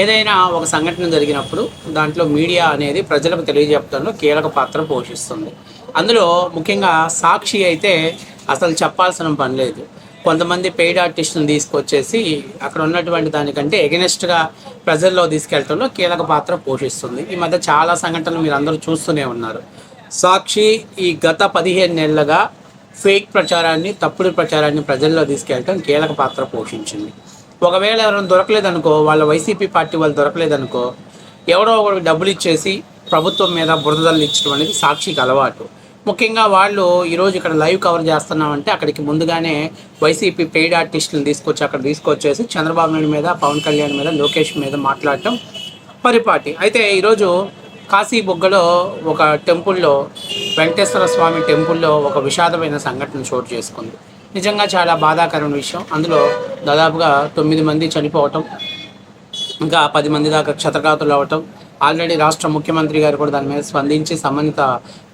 ఏదైనా ఒక సంఘటన జరిగినప్పుడు దాంట్లో మీడియా అనేది ప్రజలకు తెలియజెప్పడంలో కీలక పాత్ర పోషిస్తుంది. అందులో ముఖ్యంగా సాక్షి అయితే అసలు చెప్పాల్సిన పని లేదు. కొంతమంది పెయిడ్ ఆర్టిస్టులను తీసుకొచ్చేసి అక్కడ ఉన్నటువంటి దానికంటే ఎగనెస్ట్గా ప్రజల్లో తీసుకెళ్ళడంలో కీలక పాత్ర పోషిస్తుంది. ఈ మధ్య చాలా సంఘటనలు మీరు అందరూ చూస్తూనే ఉన్నారు. సాక్షి ఈ గత పదిహేను నెలలుగా ఫేక్ ప్రచారాన్ని తప్పుడు ప్రచారాన్ని ప్రజల్లో తీసుకెళ్ళటం కీలక పాత్ర పోషించింది. ఒకవేళ ఎవరైనా దొరకలేదనుకో వాళ్ళ వైసీపీ పార్టీ వాళ్ళు దొరకలేదనుకో ఎవరో ఒకరికి డబ్బులు ఇచ్చేసి ప్రభుత్వం మీద బురదలు ఇచ్చడం అనేది సాక్షికి అలవాటు. ముఖ్యంగా వాళ్ళు ఈరోజు ఇక్కడ లైవ్ కవర్ చేస్తున్నామంటే అక్కడికి ముందుగానే వైసీపీ పెయిడ్ ఆర్టిస్టులను తీసుకొచ్చి అక్కడ తీసుకొచ్చేసి చంద్రబాబు నాయుడు మీద పవన్ కళ్యాణ్ మీద లోకేష్ మీద మాట్లాడటం పరిపాటి. అయితే ఈరోజు కాశీ బొగ్గలో ఒక టెంపుల్లో వెంకటేశ్వర స్వామి టెంపుల్లో ఒక విషాదమైన సంఘటన చోటు చేసుకుంది. నిజంగా చాలా బాధాకరమైన విషయం. అందులో దాదాపుగా తొమ్మిది మంది చనిపోవటం ఇంకా పది మంది దాకా క్షతగాతులు అవ్వటం ఆల్రెడీ రాష్ట్ర ముఖ్యమంత్రి గారు కూడా దాని మీద స్పందించి సంబంధిత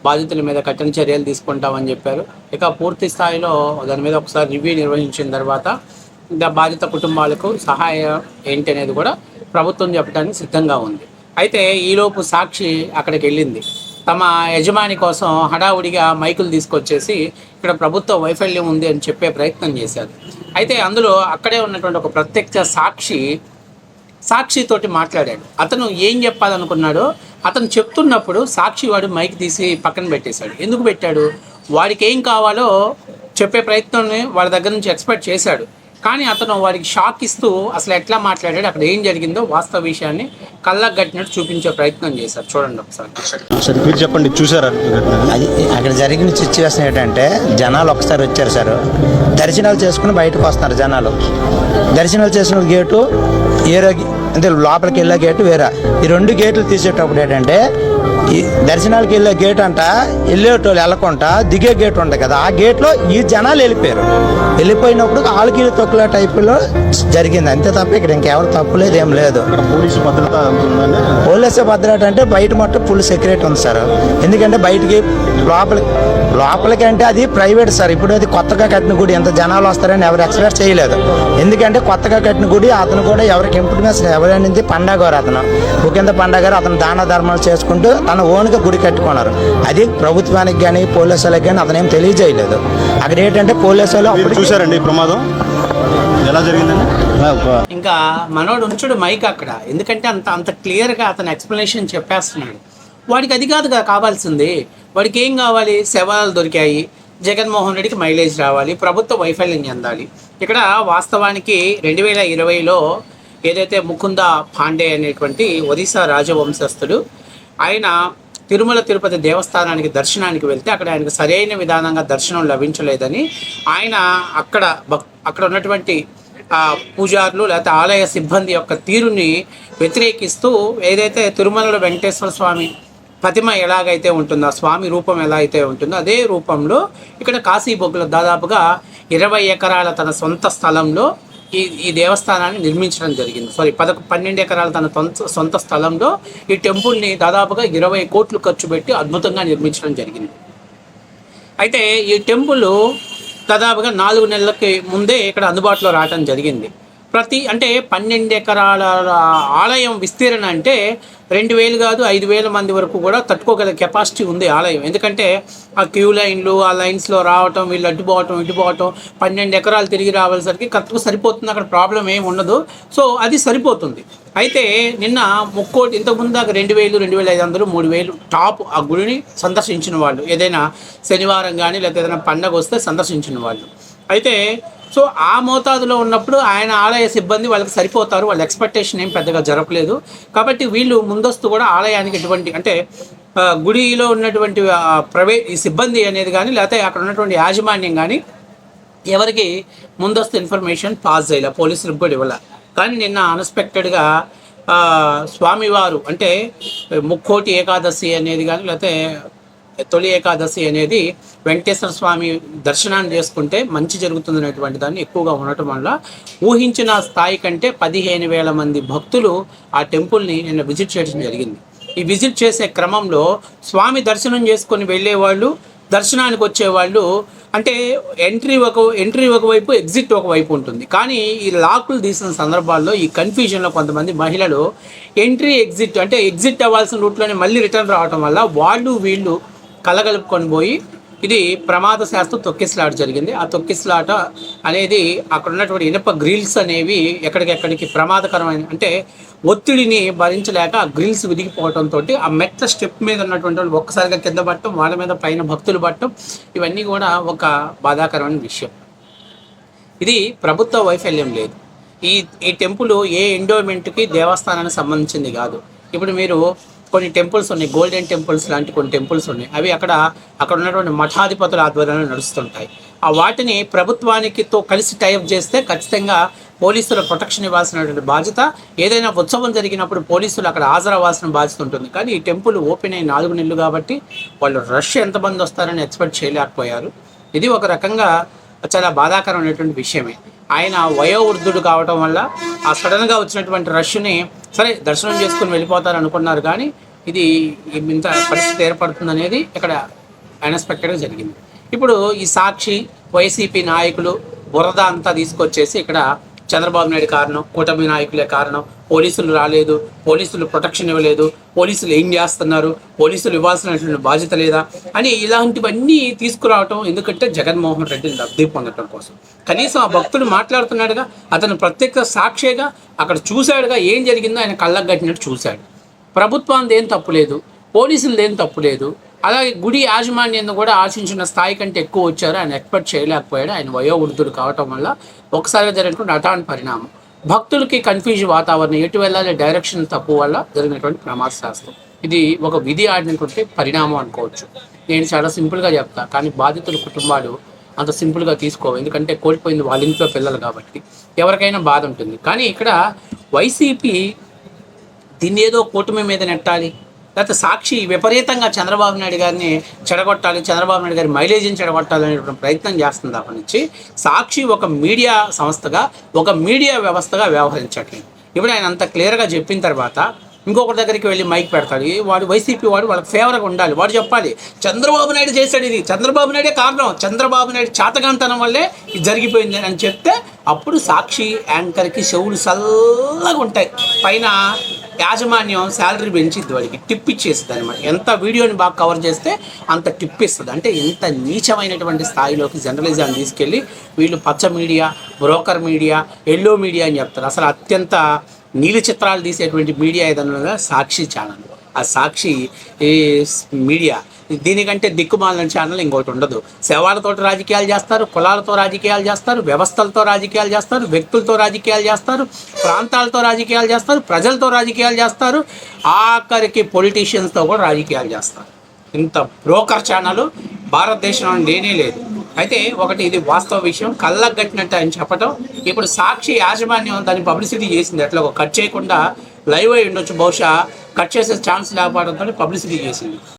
బాధితుల మీద కఠిన చర్యలు తీసుకుంటామని చెప్పారు. ఇక పూర్తి స్థాయిలో దాని మీద ఒకసారి రివ్యూ నిర్వహించిన తర్వాత ఇంకా బాధిత కుటుంబాలకు సహాయం ఏంటి అనేది కూడా ప్రభుత్వం చెప్పడానికి సిద్ధంగా ఉంది. అయితే ఈలోపు సాక్షి అక్కడికి వెళ్ళింది. తమ యజమాని కోసం హడావుడిగా మైకులు తీసుకొచ్చేసి ఇక్కడ ప్రభుత్వ వైఫల్యం ఉంది అని చెప్పే ప్రయత్నం చేశారు. అయితే అందులో అక్కడే ఉన్నటువంటి ఒక ప్రత్యక్ష సాక్షి సాక్షితోటి మాట్లాడాడు. అతను ఏం చెప్పాలనుకున్నాడో అతను చెప్తున్నప్పుడు సాక్షి వాడు మైక్ తీసి పక్కన పెట్టేశాడు. ఎందుకు పెట్టాడు? వాడికి ఏం కావాలో చెప్పే ప్రయత్నాన్ని వాళ్ళ దగ్గర నుంచి ఎక్స్పెక్ట్ చేశాడు. కానీ అతను వాడికి షాక్ ఇస్తూ అసలు ఎట్లా మాట్లాడాడు అక్కడ ఏం జరిగిందో వాస్తవ విషయాన్ని కళ్ళకు కట్టినట్టు చూపించే ప్రయత్నం చేశారు. చూడండి ఒకసారి. సరే మీరు చెప్పండి చూసారా అది అక్కడ జరిగిన సిచ్యువేషన్ ఏంటంటే జనాలు ఒకసారి వచ్చారు సార్. దర్శనాలు చేసుకుని బయటకు వస్తున్నారు జనాలు. దర్శనాలు చేసుకున్న గేటు ఏరో అంటే లోపలికి వెళ్ళే గేటు వేరే. ఈ రెండు గేట్లు తీసేటప్పుడు ఏంటంటే దర్శనాలకు వెళ్ళే గేట్ అంట వెళ్ళేటోళ్ళు వెళ్ళకుండా దిగే గేట్ ఉంటుంది కదా ఆ గేట్లో ఈ జనాలు వెళ్ళిపోయారు. వెళ్ళిపోయినప్పుడు ఆళ్ళకి తొక్కుల టైపులో జరిగింది. అంతే తప్ప ఇక్కడ ఇంకెవరు తప్పు లేదు ఏం లేదు. పోలీసు భద్రత అంటే బయట మొత్తం ఫుల్ సెక్యూరిటీ ఉంది సార్. ఎందుకంటే బయటికి లోపలికి లోపలికి అంటే అది ప్రైవేట్ సార్. ఇప్పుడు అది కొత్తగా కట్టిన గుడి ఎంత జనాలు వస్తారని ఎవరు ఎక్స్పెక్ట్ చేయలేదు. ఎందుకంటే కొత్తగా కట్టిన గుడి అతను కూడా ఎవరికి ఇంప్లిమెంట్స్ ఎవరైనా పండగ గారు అతను. ముఖ్యంత పండగ గారు అతను దాన ధర్మాలు చేసుకుంటూ తన ఓన్గా గుడి కట్టుకున్నారు. అది ప్రభుత్వానికి కానీ పోలీసు వాళ్ళకి కానీ అతను ఏం తెలియజేయలేదు. అక్కడ ఏంటంటే పోలీసు వాళ్ళు అప్పటికి- చూసారండి ప్రమాదం? ఎలా జరిగిందండి? ఇంకా మనోడు ఉంచుడు మైక్ అక్కడ. ఎందుకంటే అంత అంత క్లియర్గా అతను ఎక్స్ప్లెనేషన్ చెప్పేస్తున్నాడు. వాడికి అది కాదు కదా కావాల్సింది. వాడికి ఏం కావాలి? శవాలు దొరికాయి. జగన్మోహన్ రెడ్డికి మైలేజ్ రావాలి. ప్రభుత్వ వైఫల్యం చెందాలి. ఇక్కడ వాస్తవానికి రెండు వేల ఇరవైలో ఏదైతే ముకుంద పాండే అనేటువంటి ఒరిస్సా రాజవంశస్థుడు ఆయన తిరుమల తిరుపతి దేవస్థానానికి దర్శనానికి వెళ్తే అక్కడ ఆయనకు సరైన విధానంగా దర్శనం లభించలేదని ఆయన అక్కడ భక్ అక్కడ ఉన్నటువంటి పూజారులు లేకపోతే ఆలయ సిబ్బంది యొక్క తీరుని వ్యతిరేకిస్తూ ఏదైతే తిరుమలలో వెంకటేశ్వర స్వామి ప్రతిమ ఎలాగైతే ఉంటుందో ఆ స్వామి రూపం ఎలా అయితే ఉంటుందో అదే రూపంలో ఇక్కడ కాశీబొగ్గులో దాదాపుగా ఇరవై ఎకరాల తన సొంత స్థలంలో ఈ ఈ దేవస్థానాన్ని నిర్మించడం జరిగింది. సారీ పదకొ పన్నెండు ఎకరాల తన సొంత సొంత స్థలంలో ఈ టెంపుల్ని దాదాపుగా ఇరవై కోట్లు ఖర్చు పెట్టి అద్భుతంగా నిర్మించడం జరిగింది. అయితే ఈ టెంపుల్ దాదాపుగా నాలుగు నెలలకి ముందే ఇక్కడ అందుబాటులో రావడం జరిగింది. ప్రతి అంటే పన్నెండు ఎకరాల ఆలయం విస్తీరణ అంటే రెండు వేలు కాదు ఐదు వేల మంది వరకు కూడా తట్టుకోగల కెపాసిటీ ఉంది ఆలయం. ఎందుకంటే ఆ క్యూ లైన్లు ఆ లైన్స్లో రావటం వీళ్ళు అడ్డుపోవటం ఇటుపోవటం పన్నెండు ఎకరాలు తిరిగి రావాల్సరికి కరెక్ట్గా సరిపోతుంది. అక్కడ ప్రాబ్లం ఏమి ఉండదు. సో అది సరిపోతుంది. అయితే నిన్న ముక్కోటి ఇంతకుముందు దాకా రెండు వేలు రెండు వేల ఐదు వందలు మూడు వేలు టాప్ ఆ గుడిని సందర్శించిన వాళ్ళు. ఏదైనా శనివారం కానీ లేకపోతే ఏదైనా పండగ వస్తే సందర్శించిన వాళ్ళు. అయితే సో ఆ మోతాదులో ఉన్నప్పుడు ఆయన ఆలయ సిబ్బంది వాళ్ళకి సరిపోతారు వాళ్ళ ఎక్స్పెక్టేషన్ ఏం పెద్దగా జరగలేదు కాబట్టి వీళ్ళు ముందస్తు కూడా ఆలయానికి ఎటువంటి అంటే గుడిలో ఉన్నటువంటి ప్రైవేట్ సిబ్బంది అనేది కానీ లేకపోతే అక్కడ ఉన్నటువంటి యాజమాన్యం కానీ ఎవరికి ముందస్తు ఇన్ఫర్మేషన్ పాస్ చేయలే పోలీసులకు కూడా ఇవ్వాల. కానీ నిన్న అన్ఎక్స్పెక్టెడ్గా స్వామివారు అంటే ముక్కోటి ఏకాదశి అనేది కానీ లేకపోతే తొలి ఏకాదశి అనేది వెంకటేశ్వర స్వామి దర్శనాన్ని చేసుకుంటే మంచి జరుగుతుంది అనేటువంటి దాన్ని ఎక్కువగా ఉండటం వల్ల ఊహించిన స్థాయి కంటే పదిహేను వేల మంది భక్తులు ఆ టెంపుల్ని నిన్న విజిట్ చేయడం జరిగింది. ఈ విజిట్ చేసే క్రమంలో స్వామి దర్శనం చేసుకొని వెళ్ళేవాళ్ళు దర్శనానికి వచ్చేవాళ్ళు అంటే ఎంట్రీ ఒక ఎంట్రీ ఒకవైపు ఎగ్జిట్ ఒకవైపు ఉంటుంది. కానీ ఈ లాకులు తీసిన సందర్భాల్లో ఈ కన్ఫ్యూజన్లో కొంతమంది మహిళలు ఎంట్రీ ఎగ్జిట్ అంటే ఎగ్జిట్ అవ్వాల్సిన రూట్లోనే మళ్ళీ రిటర్న్ రావడం వల్ల వాళ్ళు వీళ్ళు కలగలుపుకొని పోయి ఇది ప్రమాద శాస్త్రం తొక్కిసలాట జరిగింది. ఆ తొక్కిసలాట అనేది అక్కడ ఉన్నటువంటి ఇనప గ్రిల్స్ అనేవి ఎక్కడికెక్కడికి ప్రమాదకరమైన అంటే ఒత్తిడిని భరించలేక ఆ గ్రిల్స్ విరిగిపోవడంతో ఆ మెట్ల స్టెప్ మీద ఉన్నటువంటి వాళ్ళు ఒక్కసారిగా కింద పట్టడం వాళ్ళ మీద పైన భక్తులు పట్టడం ఇవన్నీ కూడా ఒక బాధాకరమైన విషయం. ఇది ప్రభుత్వ వైఫల్యం లేదు. ఈ ఈ టెంపుల్ ఏ ఎండోమెంట్కి దేవస్థానానికి సంబంధించింది కాదు. ఇప్పుడు మీరు కొన్ని టెంపుల్స్ ఉన్నాయి గోల్డెన్ టెంపుల్స్ లాంటి కొన్ని టెంపుల్స్ ఉన్నాయి. అవి అక్కడ అక్కడ ఉన్నటువంటి మఠాధిపతుల ఆధ్వర్యంలో నడుస్తుంటాయి. ఆ వాటిని ప్రభుత్వానికితో కలిసి టైప్ చేస్తే ఖచ్చితంగా పోలీసుల ప్రొటెక్షన్ ఇవ్వాల్సినటువంటి బాధ్యత. ఏదైనా ఉత్సవం జరిగినప్పుడు పోలీసులు అక్కడ హాజరవ్వాల్సిన బాధ్యత ఉంటుంది. కానీ ఈ టెంపుల్ ఓపెన్ అయ్యి నాలుగు నెలలు కాబట్టి వాళ్ళు రష్ ఎంతమంది వస్తారని ఎక్స్పెక్ట్ చేయలేకపోయారు. ఇది ఒక రకంగా చాలా బాధాకరమైనటువంటి విషయమే. ఆయన వయోవృద్ధుడు కావటం వల్ల ఆ సడన్గా వచ్చినటువంటి రష్ని సరే దర్శనం చేసుకుని వెళ్ళిపోతారు అనుకున్నారు కానీ ఇది ఇంత పరిస్థితి ఏర్పడుతుంది అనేది ఇక్కడ అన్ఎక్స్పెక్టెడ్గా జరిగింది. ఇప్పుడు ఈ సాక్షి వైసీపీ నాయకులు బురద అంతా తీసుకొచ్చేసి ఇక్కడ చంద్రబాబు నాయుడు కారణం కూటమి నాయకులే కారణం పోలీసులు రాలేదు పోలీసులు ప్రొటెక్షన్ ఇవ్వలేదు పోలీసులు ఏం చేస్తున్నారు పోలీసులు ఇవ్వాల్సినటువంటి బాధ్యత లేదా అని ఇలాంటివన్నీ తీసుకురావటం ఎందుకంటే జగన్మోహన్ రెడ్డిని లబ్ధి పొందటం కోసం. కనీసం ఆ భక్తుడు మాట్లాడుతున్నాడుగా అతను ప్రత్యక్ష సాక్షిగా అక్కడ చూశాడుగా ఏం జరిగిందో ఆయన కళ్ళకు కట్టినట్టు చూశాడు. ప్రభుత్వానికి ఏం తప్పు లేదు పోలీసులది ఏం తప్పు లేదు అలాగే గుడి యాజమాన్యాన్ని కూడా ఆశించిన స్థాయి కంటే ఎక్కువ వచ్చారు ఆయన ఎక్స్పెక్ట్ చేయలేకపోయాడు ఆయన వయోవృద్ధుడు కావటం వల్ల ఒకసారిగా జరిగినటువంటి అటాన్ పరిణామం. భక్తులకి కన్ఫ్యూజ్ వాతావరణం ఎటు వెళ్ళాలి డైరెక్షన్ తప్పు వల్ల జరిగినటువంటి ప్రమాద శాస్త్రం. ఇది ఒక విధి ఆడినటువంటి పరిణామం అనుకోవచ్చు. నేను చాలా సింపుల్గా చెప్తా కానీ బాధితుల కుటుంబాలు అంత సింపుల్గా తీసుకోవు. ఎందుకంటే కోల్పోయింది వాళ్ళ ఇంట్లో పిల్లలు కాబట్టి. ఎవరికైనా బాధ ఉంటుంది. కానీ ఇక్కడ వైసీపీ దీన్ని ఏదో కూటమి మీద నెట్టాలి. లేకపోతే సాక్షి విపరీతంగా చంద్రబాబు నాయుడు గారిని చెడగొట్టాలి చంద్రబాబు నాయుడు గారి మైలేజీని చెడగొట్టాలి అనేటువంటి ప్రయత్నం చేస్తుంది అప్పటి నుంచి సాక్షి ఒక మీడియా సంస్థగా ఒక మీడియా వ్యవస్థగా వ్యవహరించట్లేదు ఇప్పుడు ఆయన అంత క్లియర్గా చెప్పిన తర్వాత ఇంకొకరి దగ్గరికి వెళ్ళి మైక్ పెడతాడు. వాడు వైసీపీ వాడు వాళ్ళకి ఫేవర్గా ఉండాలి. వాడు చెప్పాలి చంద్రబాబు నాయుడు చేశాడు ఇది. చంద్రబాబు నాయుడే కారణం. చంద్రబాబు నాయుడు చాతగాంతనం వల్లే ఇది జరిగిపోయింది అని చెప్తే అప్పుడు సాక్షి యాంకర్కి చెవులు చల్లగా ఉంటాయి. పైన యాజమాన్యం శాలరీ పెంచిద్ది వాడికి. టిప్ ఇచ్చేస్తుంది అనమాట ఎంత వీడియోని బాగా కవర్ చేస్తే అంత టిప్ ఇస్తుంది అంటే ఎంత నీచమైనటువంటి స్థాయిలోకి జర్నలిజాన్ని తీసుకెళ్ళి వీళ్ళు పచ్చ media broker media yellow media అని చెప్తారు. అసలు అత్యంత నీలి చిత్రాలు తీసేటువంటి మీడియా ఏదన్నా సాక్షి ఛానల్. ఆ సాక్షి ఈ మీడియా. దీనికంటే దిక్కుమాలిన ఛానల్ ఇంకోటి ఉండదు. శవాలతో రాజకీయాలు చేస్తారు కులాలతో రాజకీయాలు చేస్తారు వ్యవస్థలతో రాజకీయాలు చేస్తారు వ్యక్తులతో రాజకీయాలు చేస్తారు ప్రాంతాలతో రాజకీయాలు చేస్తారు ప్రజలతో రాజకీయాలు చేస్తారు ఆఖరికి పొలిటీషియన్స్తో కూడా రాజకీయాలు చేస్తారు. ఇంత బ్రోకర్ ఛానల్ భారతదేశంలో లేనే లేదు. అయితే ఒకటి ఇది వాస్తవ విషయం కళ్ళకు కట్టినట్టు ఆయన చెప్పటం. ఇప్పుడు సాక్షి యాజమాన్యం దాన్ని పబ్లిసిటీ చేసింది. అట్లా ఒక కట్ చేయకుండా లైవ్ అయి ఉండొచ్చు. బహుశా కట్ చేసే ఛాన్స్ లేకపోవడంతో పబ్లిసిటీ చేసింది.